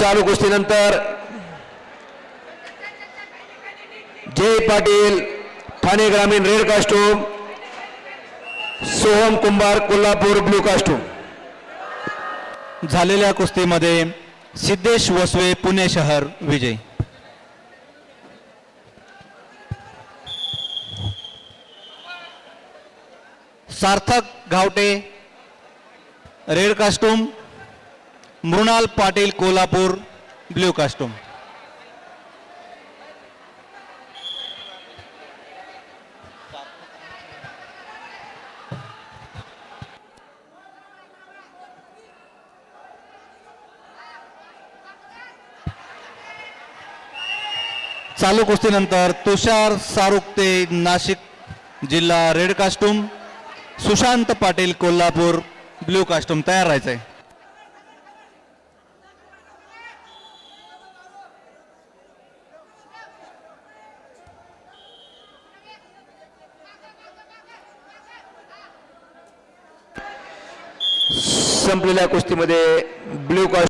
चालू कुस्तीनंतर जय पाटील ठाणे ग्रामीण red costume Soham Kumbhar Kolhapur blue costume झालेल्या कुस्तीमध्ये सिद्धेश वसवे पुणे शहर विजय. Sarthak Ghavate red costume Mrunal Patil Kolhapur blue costume चालू कुस्तीनंतर तुषार सारुक्ते नाशिक जिल्हा red costume Sushant Patil Kolhapur blue costume तयार राहायचंय. संपलेल्या कुस्तीमध्ये ब्ल्यू कॉस्ट